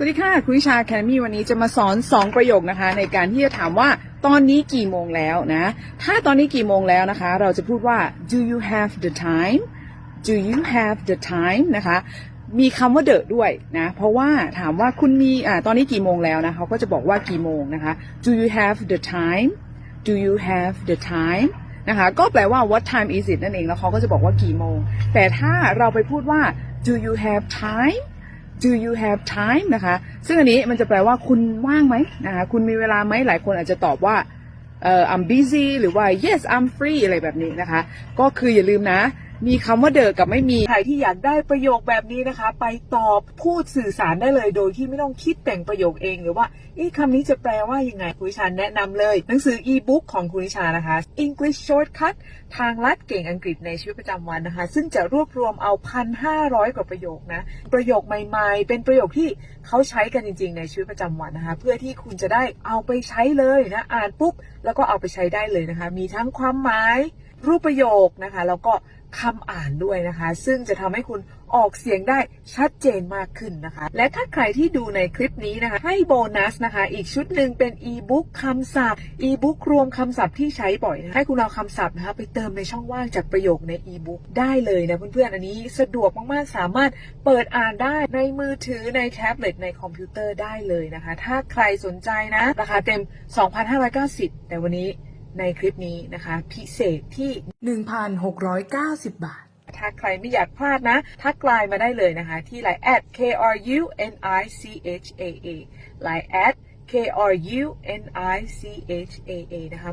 สวัสดีค่ะ คุณวิชาแค a มีวันนี้จะมาสอน 2 ประโยคนะคะ ในการที่จะถามว่าตอนนี้กี่โมงแล้วนะ ถ้าตอนนี้กี่โมงแล้วนะคะ เราจะพูดว่า do you have the time do you have the time นะคะมีคำว่า the ด้วยนะ เพราะว่าถามว่าคุณมีอ่าตอนนี้กี่โมงแล้วนะเขาก็จะบอกว่ากี่โมงนะคะ do you have the time do you have the time นะคะก็แปลว่า what time is it นั่นเองแล้วเขาก็จะบอกว่ากี่โมง แต่ถ้าเราไปพูดว่า do you have time do you have time นะคะ ซึ่งอันนี้มันจะแปลว่าคุณว่างไหมนะคะคุณมีเวลาไหมหลายคนอาจจะตอบว่าเอ่อ I'm busy หรือว่า yes I'm free อะไรแบบนี้นะคะ ก็คืออย่าลืมนะ มีคำว่าเดอกับไม่มี ใครที่อยากได้ประโยคแบบนี้นะคะ ไปตอบพูดสื่อสารได้เลยโดยที่ไม่ต้องคิดแต่งประโยคเองหรือว่าอ๊ะคำนี้จะแปลว่ายังไงคุณิชาแนะนำเลย หนังสืออีบุ๊กของคุณิชานะคะ English Shortcut ทางลัดเก่งอังกฤษในชีวิตประจำวันนะคะ ซึ่งจะรวบรวมเอาพันห้าร้อยกว่าประโยคนะ ประโยคใหม่ๆ เป็นประโยคที่เขาใช้กันจริง ๆ ในชีวิตประจำวันนะคะ เพื่อที่คุณจะได้เอาไปใช้เลยนะ อ่านปุ๊บแล้วก็เอาไปใช้ได้เลยนะคะ มีทั้งความหมายรูปประโยคนะคะ แล้วก็ คำอ่านด้วยนะคะ ซึ่งจะทำให้คุณออกเสียงได้ชัดเจนมากขึ้นนะคะ และถ้าใครที่ดูในคลิปนี้นะคะ ให้โบนัสนะคะ อีกชุดหนึ่งเป็นอีบุ๊กคำศัพท์อีบุ๊กรวมคำศัพท์ที่ใช้บ่อยนะให้คุณเอาคำศัพท์นะคะไปเติมในช่องว่างจากประโยคในอีบุ๊กได้เลยนะเพื่อนๆ อันนี้สะดวกมากๆ สามารถเปิดอ่านได้ในมือถือในแท็บเล็ตในคอมพิวเตอร์ได้เลยนะคะ ถ้าใครสนใจนะ ราคาเต็ม 2,590 แต่วันนี้ ในคลิปนี้นะคะ พิเศษที่ 1,690 บาท ถ้าใครไม่อยากพลาดนะ ทักไลน์มาได้เลยนะคะ ที่ไลน์ at k r u n i c h a a Line at k r u n i c h a a นะคะ